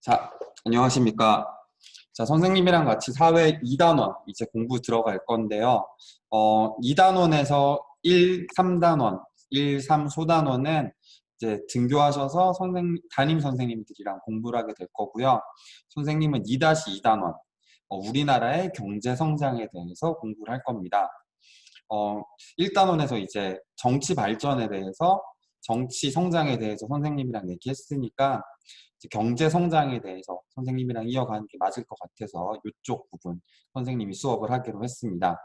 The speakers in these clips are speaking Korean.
자, 안녕하십니까. 자, 선생님이랑 같이 사회 2단원 이제 공부 들어갈 건데요. 어, 2단원에서 1, 3단원, 1, 3 소단원은 이제 등교하셔서 선생, 담임 선생님들이랑 공부를 하게 될 거고요. 선생님은 2-2단원, 어, 우리나라의 경제 성장에 대해서 공부를 할 겁니다. 어, 1단원에서 이제 정치 발전에 대해서 정치 성장에 대해서 선생님이랑 얘기했으니까 경제 성장에 대해서 선생님이랑 이어가는 게 맞을 것 같아서 이쪽 부분 선생님이 수업을 하기로 했습니다.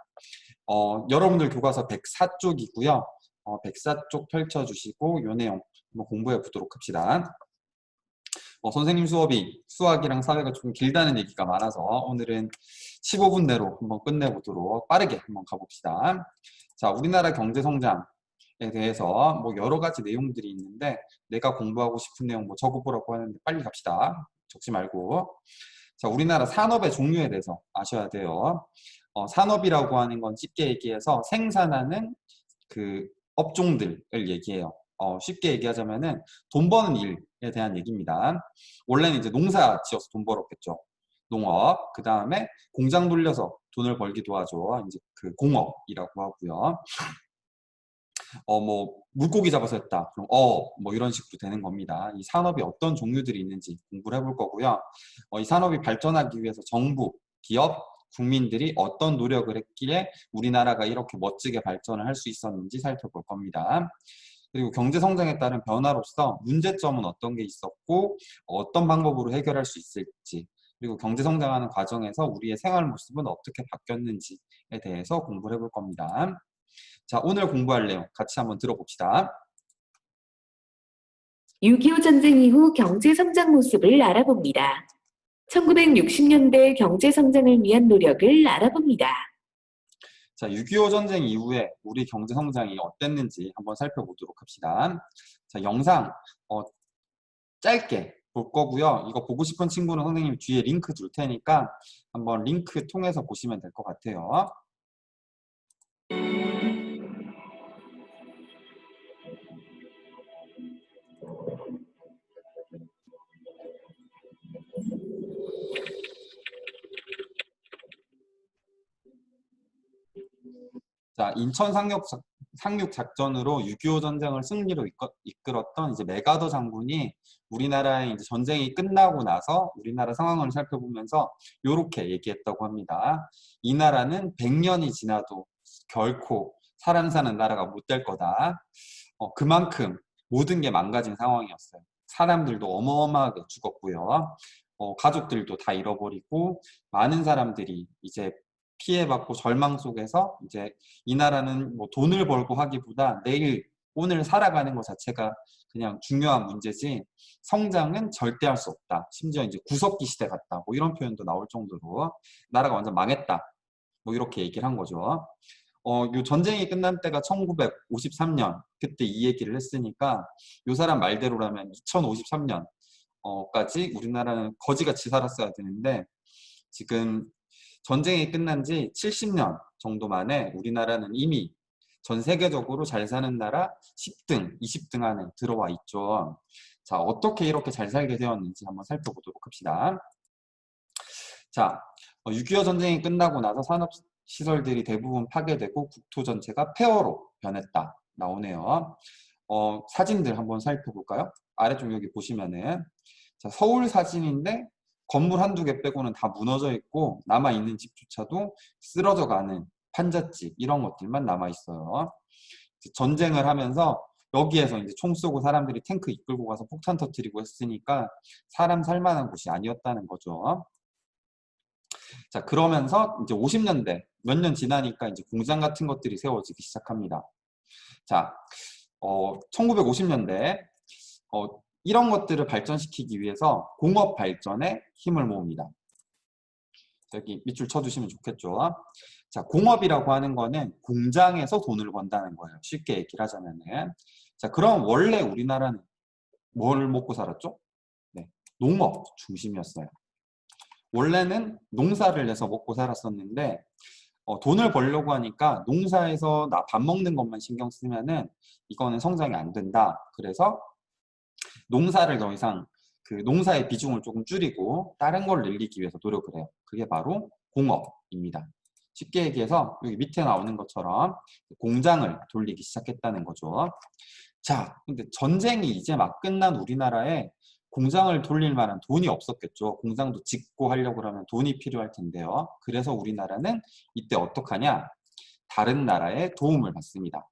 어, 여러분들 교과서 104쪽이고요. 어, 104쪽 펼쳐주시고 요 내용 한번 공부해 보도록 합시다. 어, 선생님 수업이 수학이랑 사회가 좀 길다는 얘기가 많아서 오늘은 15분 내로 한번 끝내보도록 빠르게 한번 가봅시다. 자, 우리나라 경제 성장 에 대해서 뭐 여러 가지 내용들이 있는데 내가 공부하고 싶은 내용 뭐 적어보라고 하는데 빨리 갑시다. 적지 말고. 자, 우리나라 산업의 종류에 대해서 아셔야 돼요. 어, 산업이라고 하는 건 쉽게 얘기해서 생산하는 그 업종들을 얘기해요. 어, 쉽게 얘기하자면은 돈 버는 일에 대한 얘기입니다. 원래는 이제 농사 지어서 돈 벌었겠죠. 농업. 그 다음에 공장 돌려서 돈을 벌기도 하죠. 이제 그 공업이라고 하고요. 어, 뭐, 물고기 잡아서 했다. 그럼, 어, 뭐 이런 식으로 되는 겁니다. 이 산업이 어떤 종류들이 있는지 공부를 해볼 거고요. 어, 이 산업이 발전하기 위해서 정부, 기업, 국민들이 어떤 노력을 했기에 우리나라가 이렇게 멋지게 발전을 할 수 있었는지 살펴볼 겁니다. 그리고 경제 성장에 따른 변화로서 문제점은 어떤 게 있었고 어떤 방법으로 해결할 수 있을지 그리고 경제 성장하는 과정에서 우리의 생활 모습은 어떻게 바뀌었는지에 대해서 공부를 해볼 겁니다. 자, 오늘 공부할 내용 같이 한번 들어봅시다. 6.25 전쟁 이후 경제 성장 모습을 알아봅니다. 1960년대 경제 성장을 위한 노력을 알아봅니다. 자, 6.25 전쟁 이후에 우리 경제 성장이 어땠는지 한번 살펴보도록 합시다. 자, 영상 어, 짧게 볼 거고요. 이거 보고 싶은 친구는 선생님 뒤에 링크 줄 테니까 한번 링크 통해서 보시면 될 것 같아요. 자, 인천 상륙, 작- 상륙 작전으로 6.25 전쟁을 승리로 이끌- 이끌었던 이제 메가더 장군이 우리나라의 이제 전쟁이 끝나고 나서 우리나라 상황을 살펴보면서 이렇게 얘기했다고 합니다. 이 나라는 100년이 지나도 결코 사람 사는 나라가 못 될 거다. 어, 그만큼 모든 게 망가진 상황이었어요. 사람들도 어마어마하게 죽었고요. 어, 가족들도 다 잃어버리고 많은 사람들이 이제 피해받고 절망 속에서 이제 이 나라는 뭐 돈을 벌고 하기보다 내일 오늘 살아가는 것 자체가 그냥 중요한 문제지 성장은 절대 할 수 없다. 심지어 이제 구석기 시대 같다. 뭐 이런 표현도 나올 정도로 나라가 완전 망했다. 뭐 이렇게 얘기를 한 거죠. 어, 요 전쟁이 끝난 때가 1953년 그때 이 얘기를 했으니까 요 사람 말대로라면 2053년 어까지 우리나라는 거지같이 살았어야 되는데 지금 전쟁이 끝난 지 70년 정도 만에 우리나라는 이미 전 세계적으로 잘 사는 나라 10등, 20등 안에 들어와 있죠. 자, 어떻게 이렇게 잘 살게 되었는지 한번 살펴보도록 합시다. 자, 6.25 전쟁이 끝나고 나서 산업시설들이 대부분 파괴되고 국토 전체가 폐허로 변했다. 나오네요. 어, 사진들 한번 살펴볼까요? 아래쪽 여기 보시면은 자, 서울 사진인데 건물 한두 개 빼고는 다 무너져 있고 남아 있는 집조차도 쓰러져 가는 판잣집 이런 것들만 남아 있어요. 전쟁을 하면서 여기에서 이제 총 쏘고 사람들이 탱크 이끌고 가서 폭탄 터뜨리고 했으니까 사람 살만한 곳이 아니었다는 거죠. 자 그러면서 이제 50년대 몇 년 지나니까 이제 공장 같은 것들이 세워지기 시작합니다. 자, 어, 1950년대 어, 이런 것들을 발전시키기 위해서 공업 발전에 힘을 모읍니다. 여기 밑줄 쳐주시면 좋겠죠. 자, 공업이라고 하는 거는 공장에서 돈을 번다는 거예요. 쉽게 얘기를 하자면은. 자, 그럼 원래 우리나라는 뭘 먹고 살았죠? 네, 농업 중심이었어요. 원래는 농사를 내서 먹고 살았었는데 어, 돈을 벌려고 하니까 농사에서 나 밥 먹는 것만 신경 쓰면은 이거는 성장이 안 된다. 그래서 농사를 더 이상 그 농사의 비중을 조금 줄이고 다른 걸 늘리기 위해서 노력을 해요. 그게 바로 공업입니다. 쉽게 얘기해서 여기 밑에 나오는 것처럼 공장을 돌리기 시작했다는 거죠. 자, 근데 전쟁이 이제 막 끝난 우리나라에 공장을 돌릴 만한 돈이 없었겠죠. 공장도 짓고 하려고 그러면 돈이 필요할 텐데요. 그래서 우리나라는 이때 어떡하냐? 다른 나라의 도움을 받습니다.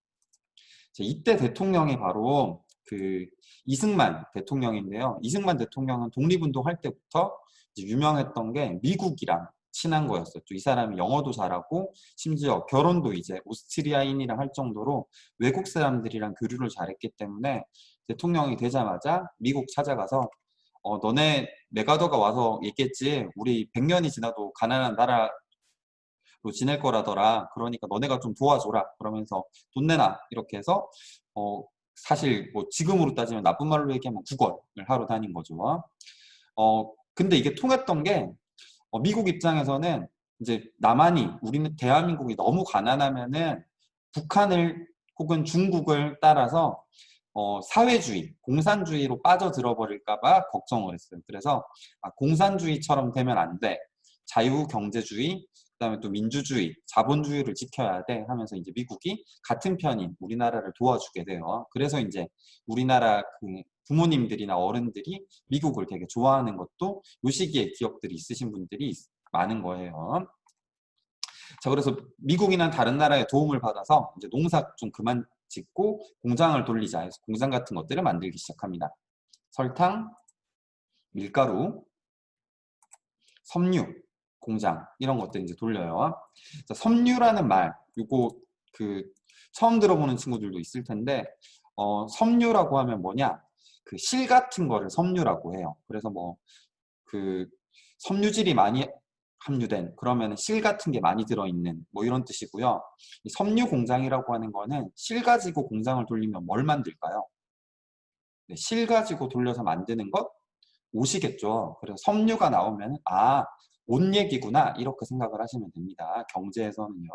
자, 이때 대통령이 바로 그 이승만 대통령인데요. 이승만 대통령은 독립운동 할 때부터 유명했던 게 미국이랑 친한 거였었죠. 이 사람이 영어도 잘하고 심지어 결혼도 이제 오스트리아인이랑 할 정도로 외국 사람들이랑 교류를 잘했기 때문에 대통령이 되자마자 미국 찾아가서 어, 너네 메가더가 와서 얘기했지 우리 100년이 지나도 가난한 나라로 지낼 거라더라. 그러니까 너네가 좀 도와줘라. 그러면서 돈 내놔. 이렇게 해서 어, 사실 뭐 지금으로 따지면 나쁜 말로 얘기하면 국원을 하러 다닌 거죠. 어, 근데 이게 통했던 게 어, 미국 입장에서는 이제 남한이 우리는 대한민국이 너무 가난하면은 북한을 혹은 중국을 따라서 어, 사회주의, 공산주의로 빠져들어 버릴까봐 걱정을 했어요. 그래서 아, 공산주의처럼 되면 안 돼. 자유경제주의, 그다음에 또 민주주의, 자본주의를 지켜야 돼 하면서 이제 미국이 같은 편인 우리나라를 도와주게 돼요. 그래서 이제 우리나라 그 부모님들이나 어른들이 미국을 되게 좋아하는 것도 요 시기에 기억들이 있으신 분들이 있- 많은 거예요. 자, 그래서 미국이나 다른 나라의 도움을 받아서 이제 농사 좀 그만 짓고 공장을 돌리자 해서 공장 같은 것들을 만들기 시작합니다. 설탕, 밀가루, 섬유, 공장 이런 것들 이제 돌려요. 자, 섬유라는 말, 요거 그 처음 들어보는 친구들도 있을 텐데 어, 섬유라고 하면 뭐냐? 그 실 같은 거를 섬유라고 해요. 그래서 뭐 그 섬유질이 많이 함유된 그러면 실 같은 게 많이 들어있는 뭐 이런 뜻이고요. 이 섬유 공장이라고 하는 거는 실 가지고 공장을 돌리면 뭘 만들까요? 네, 실 가지고 돌려서 만드는 것 옷이겠죠. 그래서 섬유가 나오면 아, 옷 얘기구나 이렇게 생각을 하시면 됩니다. 경제에서는요.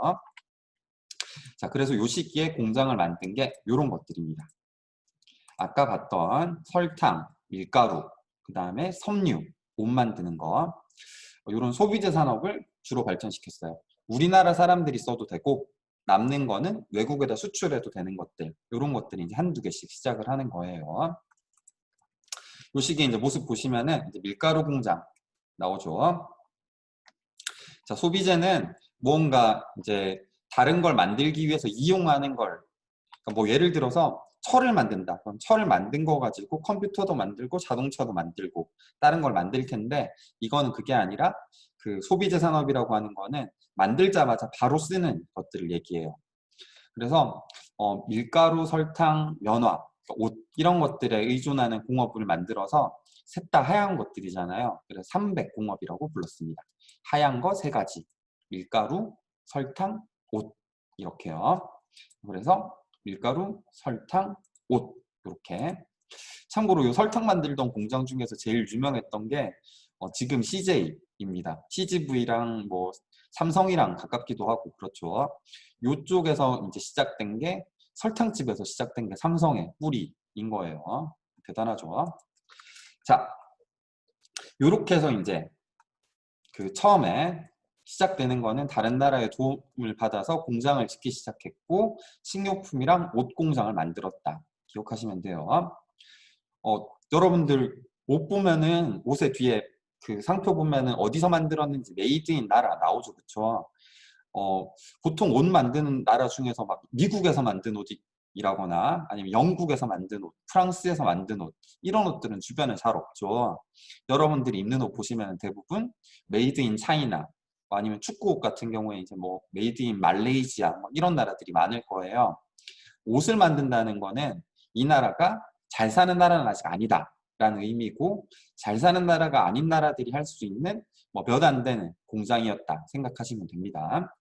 자, 그래서 요 시기에 공장을 만든 게 이런 것들입니다. 아까 봤던 설탕, 밀가루, 그 다음에 섬유, 옷 만드는 거 이런 소비재 산업을 주로 발전시켰어요. 우리나라 사람들이 써도 되고 남는 거는 외국에다 수출해도 되는 것들 이런 것들이 이제 한두 개씩 시작을 하는 거예요. 요 시기에 이제 모습 보시면은 이제 밀가루 공장 나오죠. 자, 소비재는 뭔가 이제 다른 걸 만들기 위해서 이용하는 걸, 그러니까 뭐 예를 들어서 철을 만든다. 그럼 철을 만든 거 가지고 컴퓨터도 만들고 자동차도 만들고 다른 걸 만들 텐데 이거는 그게 아니라 그 소비재 산업이라고 하는 거는 만들자마자 바로 쓰는 것들을 얘기해요. 그래서 어, 밀가루, 설탕, 연화, 옷 이런 것들에 의존하는 공업을 만들어서 셋 다 하얀 것들이잖아요. 그래서 삼백공업이라고 불렀습니다. 하얀 거 세 가지. 밀가루, 설탕, 옷 이렇게요. 그래서 밀가루, 설탕, 옷 이렇게. 참고로 이 설탕 만들던 공장 중에서 제일 유명했던 게 어, 지금 CJ입니다. CGV랑 뭐 삼성이랑 가깝기도 하고 그렇죠. 이쪽에서 이제 시작된 게 설탕집에서 시작된 게 삼성의 뿌리인 거예요. 대단하죠. 자, 요렇게 해서 이제 그 처음에 시작되는 거는 다른 나라의 도움을 받아서 공장을 짓기 시작했고 식료품이랑 옷 공장을 만들었다. 기억하시면 돼요. 어, 여러분들 옷 보면은 옷의 뒤에 그 상표 보면은 어디서 만들었는지 메이드인 나라 나오죠, 그쵸? 어, 보통 옷 만드는 나라 중에서 막 미국에서 만든 옷이 라거나 아니면 영국에서 만든 옷, 프랑스에서 만든 옷 이런 옷들은 주변에 잘 없죠. 여러분들이 입는 옷 보시면 대부분 메이드 인 차이나 아니면 축구 옷 같은 경우에 이제 뭐 메이드 인 말레이시아 뭐 이런 나라들이 많을 거예요. 옷을 만든다는 거는 이 나라가 잘 사는 나라는 아직 아니다. 라는 의미고 잘 사는 나라가 아닌 나라들이 할 수 있는 뭐 몇 안 되는 공장이었다 생각하시면 됩니다.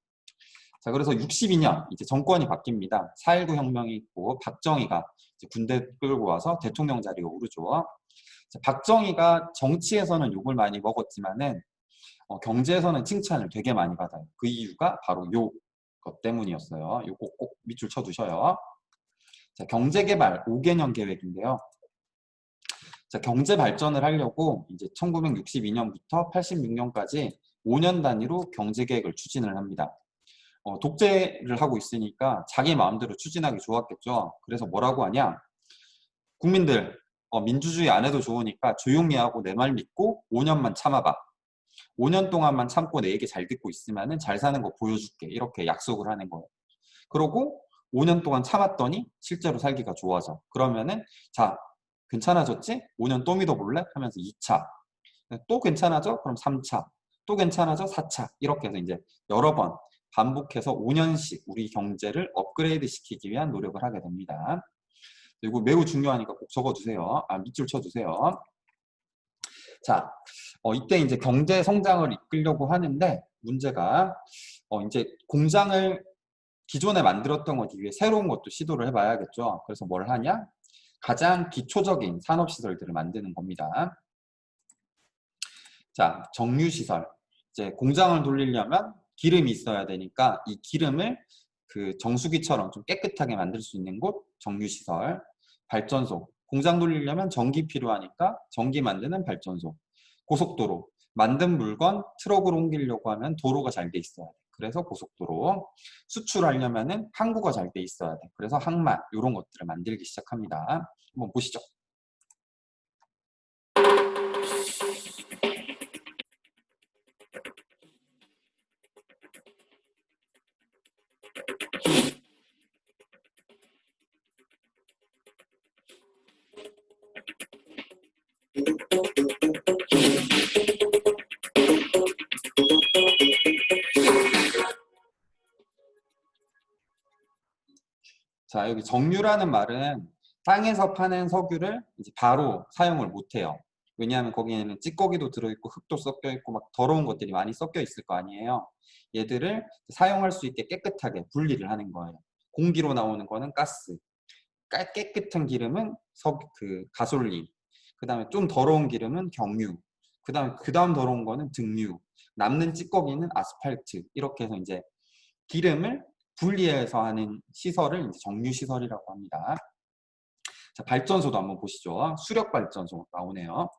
자 그래서 62년 이제 정권이 바뀝니다. 4.19 혁명이 있고 박정희가 군대 끌고 와서 대통령 자리에 오르죠. 자, 박정희가 정치에서는 욕을 많이 먹었지만은 어, 경제에서는 칭찬을 되게 많이 받아요. 그 이유가 바로 요 것 때문이었어요. 요거 꼭 밑줄 쳐두셔요. 자, 경제개발 5개년 계획인데요. 자, 경제 발전을 하려고 이제 1962년부터 86년까지 5년 단위로 경제 계획을 추진을 합니다. 어, 독재를 하고 있으니까 자기 마음대로 추진하기 좋았겠죠. 그래서 뭐라고 하냐? 국민들 어, 민주주의 안 해도 좋으니까 조용히 하고 내 말 믿고 5년만 참아봐. 5년 동안만 참고 내 얘기 잘 듣고 있으면은 잘 사는 거 보여줄게. 이렇게 약속을 하는 거예요. 그러고 5년 동안 참았더니 실제로 살기가 좋아져. 그러면은 자 괜찮아졌지? 5년 또 믿어볼래? 하면서 2차. 또 괜찮아져? 그럼 3차. 또 괜찮아져? 4차. 이렇게 해서 이제 여러 번 반복해서 5년씩 우리 경제를 업그레이드 시키기 위한 노력을 하게 됩니다. 이거 매우 중요하니까 꼭 적어주세요. 아, 밑줄 쳐주세요. 자, 어, 이때 이제 경제 성장을 이끌려고 하는데 문제가 어, 이제 공장을 기존에 만들었던 것 이외에 새로운 것도 시도를 해봐야겠죠. 그래서 뭘 하냐? 가장 기초적인 산업시설들을 만드는 겁니다. 자, 정유시설. 이제 공장을 돌리려면 기름이 있어야 되니까 이 기름을 그 정수기처럼 좀 깨끗하게 만들 수 있는 곳, 정유시설. 발전소. 공장 돌리려면 전기 필요하니까 전기 만드는 발전소. 고속도로. 만든 물건 트럭으로 옮기려고 하면 도로가 잘 돼 있어야 돼. 그래서 고속도로. 수출하려면 은 항구가 잘 돼 있어야 돼. 그래서 항만. 이런 것들을 만들기 시작합니다. 한번 보시죠. 자, 여기 정유라는 말은 땅에서 파는 석유를 이제 바로 사용을 못 해요. 왜냐하면 거기에는 찌꺼기도 들어있고 흙도 섞여 있고 막 더러운 것들이 많이 섞여 있을 거 아니에요. 얘들을 사용할 수 있게 깨끗하게 분리를 하는 거예요. 공기로 나오는 거는 가스, 깔- 깨끗한 기름은 석, 그 가솔린, 그 다음에 좀 더러운 기름은 경유, 그 다음에 그 다음 더러운 거는 등유, 남는 찌꺼기는 아스팔트 이렇게 해서 이제 기름을 분리해서 하는 시설을 이제 정유 시설이라고 합니다. 자, 발전소도 한번 보시죠. 수력 발전소 나오네요.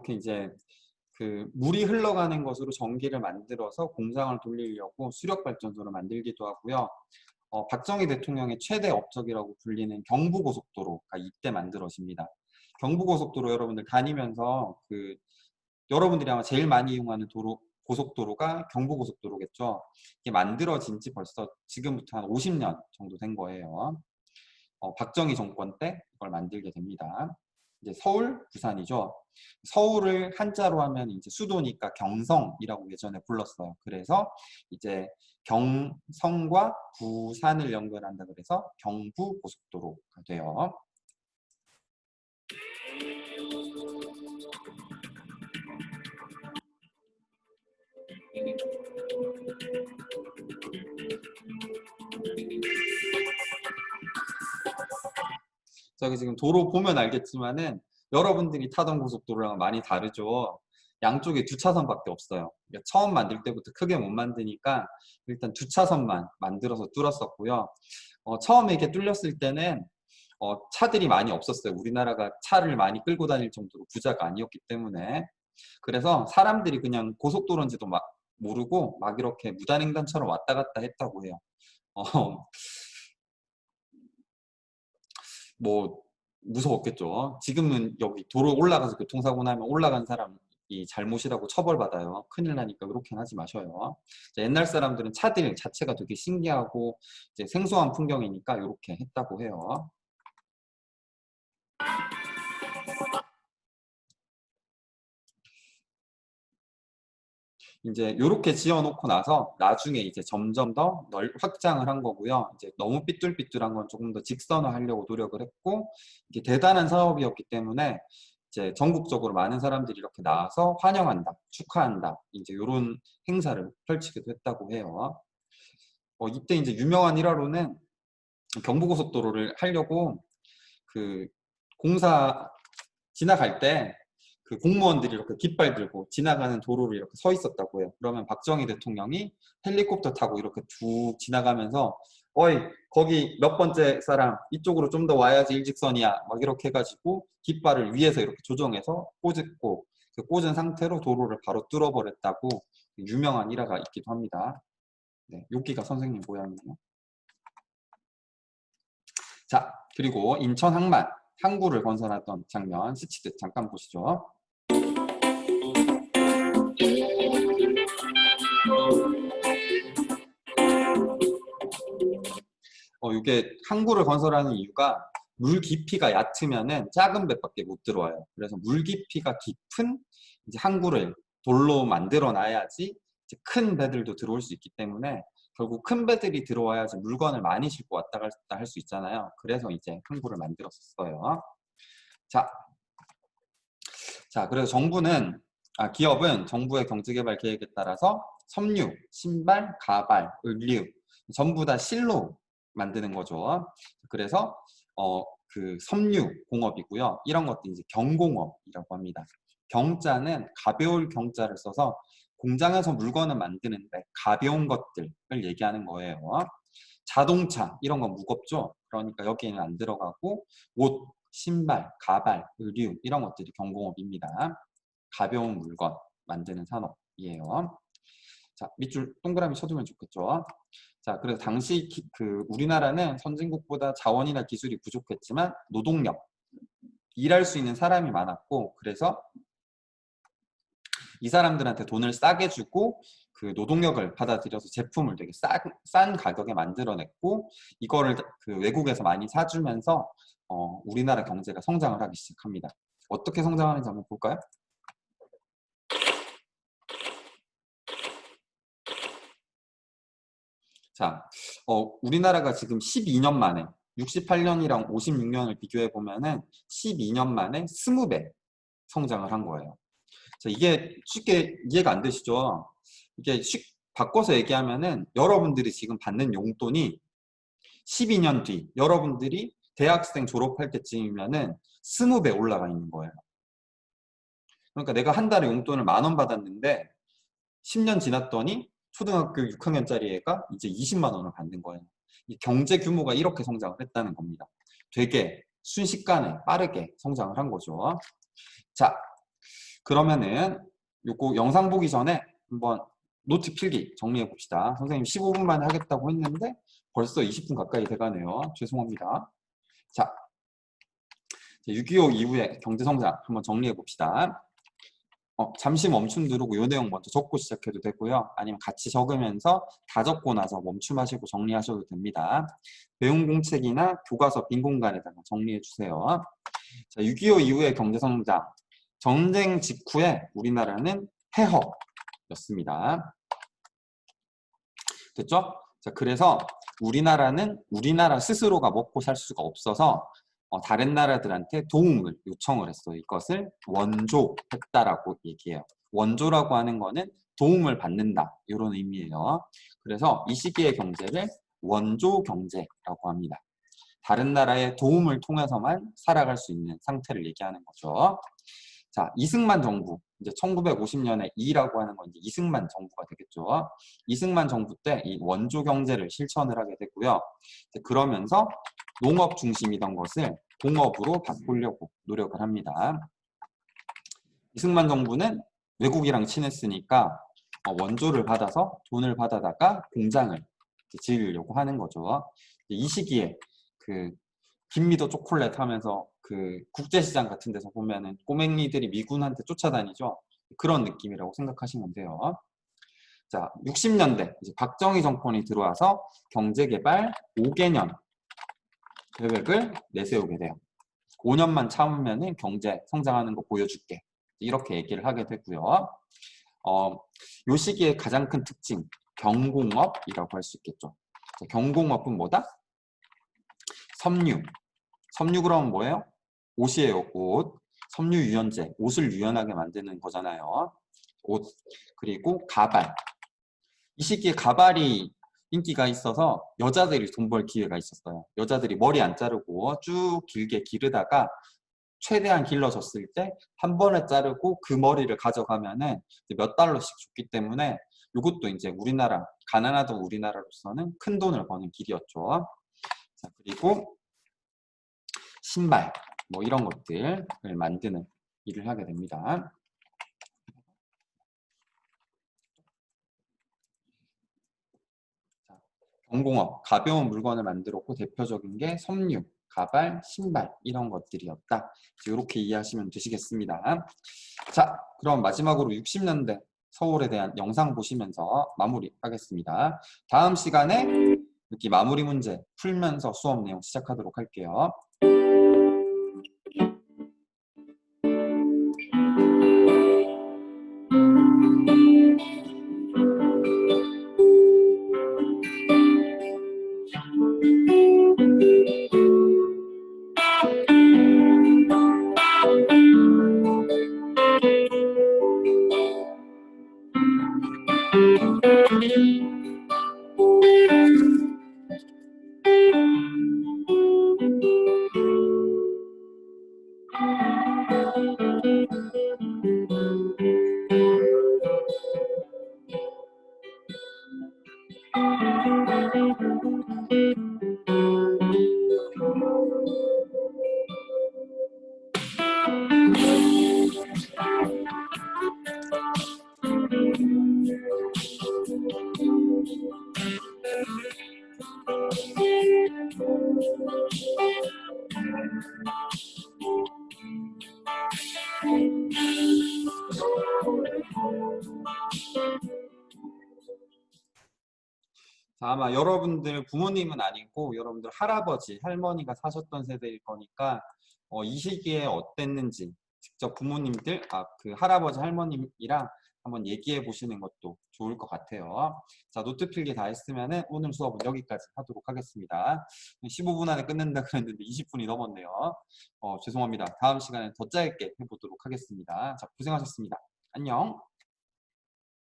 이렇게 이제 그 물이 흘러가는 것으로 전기를 만들어서 공장을 돌리려고 수력 발전소를 만들기도 하고요. 어, 박정희 대통령의 최대 업적이라고 불리는 경부고속도로가 이때 만들어집니다. 경부고속도로 여러분들 다니면서 그 여러분들이 아마 제일 많이 이용하는 도로 고속도로가 경부고속도로겠죠. 이게 만들어진 지 벌써 지금부터 한 50년 정도 된 거예요. 어, 박정희 정권 때 이걸 만들게 됩니다. 이제 서울, 부산이죠. 서울을 한자로 하면 이제 수도니까 경성이라고 예전에 불렀어요. 그래서 이제 경성과 부산을 연결한다 그래서 경부 고속도로가 돼요. 저기 지금 도로 보면 알겠지만은 여러분들이 타던 고속도로랑 많이 다르죠. 양쪽에 두 차선밖에 없어요. 그러니까 처음 만들 때부터 크게 못 만드니까 일단 두 차선만 만들어서 뚫었었고요. 어, 처음에 이렇게 뚫렸을 때는 어, 차들이 많이 없었어요. 우리나라가 차를 많이 끌고 다닐 정도로 부자가 아니었기 때문에 그래서 사람들이 그냥 고속도로인지도 막 모르고 막 이렇게 무단횡단처럼 왔다 갔다 했다고 해요. 어, 뭐 무서웠겠죠. 지금은 여기 도로 올라가서 교통사고 나면 올라간 사람이 잘못이라고 처벌받아요. 큰일 나니까 그렇게 하지 마셔요. 옛날 사람들은 차들 자체가 되게 신기하고 이제 생소한 풍경이니까 이렇게 했다고 해요. 이제 이렇게 지어놓고 나서 나중에 이제 점점 더 넓, 확장을 한 거고요. 이제 너무 삐뚤삐뚤한 건 조금 더 직선화하려고 노력을 했고 이게 대단한 사업이었기 때문에 이제 전국적으로 많은 사람들이 이렇게 나와서 환영한다, 축하한다, 이제 이런 행사를 펼치기도 했다고 해요. 어, 이때 이제 유명한 일화로는 경부고속도로를 하려고 그 공사 지나갈 때 그 공무원들이 이렇게 깃발 들고 지나가는 도로를 이렇게 서 있었다고 해요. 그러면 박정희 대통령이 헬리콥터 타고 이렇게 쭉 지나가면서 어이 거기 몇 번째 사람 이쪽으로 좀 더 와야지 일직선이야 막 이렇게 해가지고 깃발을 위에서 이렇게 조정해서 꽂고 그 꽂은 상태로 도로를 바로 뚫어버렸다고 유명한 일화가 있기도 합니다. 네, 여기가 선생님 모양이에요. 자, 그리고 인천 항만 항구를 건설했던 장면 스치듯 잠깐 보시죠. 어, 이게 항구를 건설하는 이유가 물 깊이가 얕으면은 작은 배밖에 못 들어와요. 그래서 물 깊이가 깊은 이제 항구를 돌로 만들어 놔야지 큰 배들도 들어올 수 있기 때문에 결국 큰 배들이 들어와야지 물건을 많이 싣고 왔다 갔다 할 수 있잖아요. 그래서 이제 항구를 만들었어요. 자, 자 그래서 정부는 아, 기업은 정부의 경제개발 계획에 따라서 섬유, 신발, 가발, 의류 전부 다 실로 만드는 거죠. 그래서 어, 그 섬유 공업이고요. 이런 것도 이제 경공업이라고 합니다. 경자는 가벼울 경자를 써서 공장에서 물건을 만드는데 가벼운 것들을 얘기하는 거예요. 자동차 이런 건 무겁죠. 그러니까 여기에는 안 들어가고 옷, 신발, 가발, 의류 이런 것들이 경공업입니다. 가벼운 물건 만드는 산업이에요. 자, 밑줄 동그라미 쳐두면 좋겠죠. 자, 그래서 당시 기- 그 우리나라는 선진국보다 자원이나 기술이 부족했지만 노동력, 일할 수 있는 사람이 많았고 그래서 이 사람들한테 돈을 싸게 주고 그 노동력을 받아들여서 제품을 되게 싸, 싼 가격에 만들어냈고 이거를 그 외국에서 많이 사주면서 어, 우리나라 경제가 성장을 하기 시작합니다. 어떻게 성장하는지 한번 볼까요? 자, 어, 우리나라가 지금 12년 만에 68년이랑 56년을 비교해 보면은 12년 만에 20배 성장을 한 거예요. 자, 이게 쉽게 이해가 안 되시죠? 이게 쉽 바꿔서 얘기하면은 여러분들이 지금 받는 용돈이 12년 뒤 여러분들이 대학생 졸업할 때쯤이면은 20배 올라가 있는 거예요. 그러니까 내가 한 달에 용돈을 만 원 받았는데 10년 지났더니 초등학교 6학년짜리 애가 이제 20만 원을 받는 거예요. 이 경제 규모가 이렇게 성장을 했다는 겁니다. 되게 순식간에 빠르게 성장을 한 거죠. 자, 그러면은 요거 영상 보기 전에 한번 노트 필기 정리해 봅시다. 선생님 15분 만에 하겠다고 했는데 벌써 20분 가까이 돼가네요. 죄송합니다. 자, 6.25 이후의 경제 성장 한번 정리해 봅시다. 어, 잠시 멈춤 누르고 요 내용 먼저 적고 시작해도 되고요. 아니면 같이 적으면서 다 적고 나서 멈춤하시고 정리하셔도 됩니다. 배운 공책이나 교과서 빈 공간에다가 정리해 주세요. 자, 6.25 이후의 경제 성장. 전쟁 직후에 우리나라는 폐허였습니다. 됐죠? 자, 그래서 우리나라는 우리나라 스스로가 먹고 살 수가 없어서 어, 다른 나라들한테 도움을 요청을 했어요. 이것을 원조했다라고 얘기해요. 원조라고 하는 거는 도움을 받는다 이런 의미예요. 그래서 이 시기의 경제를 원조 경제라고 합니다. 다른 나라의 도움을 통해서만 살아갈 수 있는 상태를 얘기하는 거죠. 자, 이승만 정부. 이제 1950년에 이라고 하는 건 이제 이승만 정부가 되겠죠. 이승만 정부 때 이 원조 경제를 실천을 하게. 이제 그러면서 농업 중심이던 것을 공업으로 바꾸려고 노력을 합니다. 이승만 정부는 외국이랑 친했으니까 어, 원조를 받아서 돈을 받아다가 공장을 지으려고 하는 거죠. 이 시기에 그 김미도 초콜릿 하면서 그 국제시장 같은 데서 보면은 꼬맹이들이 미군한테 쫓아다니죠. 그런 느낌이라고 생각하시면 돼요. 자, 60년대 이제 박정희 정권이 들어와서 경제개발 5개년 계획을 내세우게 돼요. 5년만 참으면은 경제 성장하는 거 보여줄게. 이렇게 얘기를 하게 되고요. 어, 요 시기의 가장 큰 특징, 경공업이라고 할 수 있겠죠. 자, 경공업은 뭐다? 섬유. 섬유 그러면 뭐예요? 옷이에요, 옷. 섬유 유연제, 옷을 유연하게 만드는 거잖아요. 옷. 그리고 가발. 이 시기에 가발이 인기가 있어서 여자들이 돈 벌 기회가 있었어요. 여자들이 머리 안 자르고 쭉 길게 기르다가 최대한 길러졌을 때 한 번에 자르고 그 머리를 가져가면은 몇 달러씩 줬기 때문에 이것도 이제 우리나라 가난하던 우리나라로서는 큰 돈을 버는 길이었죠. 자 그리고 신발 뭐 이런 것들을 만드는 일을 하게 됩니다. 자, 경공업 가벼운 물건을 만들었고 대표적인 게 섬유, 가발, 신발 이런 것들이었다. 이렇게 이해하시면 되시겠습니다. 자, 그럼 마지막으로 60년대 서울에 대한 영상 보시면서 마무리하겠습니다. 다음 시간에 이렇게 마무리 문제 풀면서 수업 내용 시작하도록 할게요. Thank you. 아마 여러분들 부모님은 아니고 여러분들 할아버지, 할머니가 사셨던 세대일 거니까 어, 이 시기에 어땠는지 직접 부모님들, 아, 그 할아버지, 할머님이랑 한번 얘기해 보시는 것도 좋을 것 같아요. 자, 노트 필기 다 했으면은 오늘 수업은 여기까지 하도록 하겠습니다. 15분 안에 끝낸다 그랬는데 20분이 넘었네요. 어, 죄송합니다. 다음 시간에 더 짧게 해보도록 하겠습니다. 자, 고생하셨습니다. 안녕.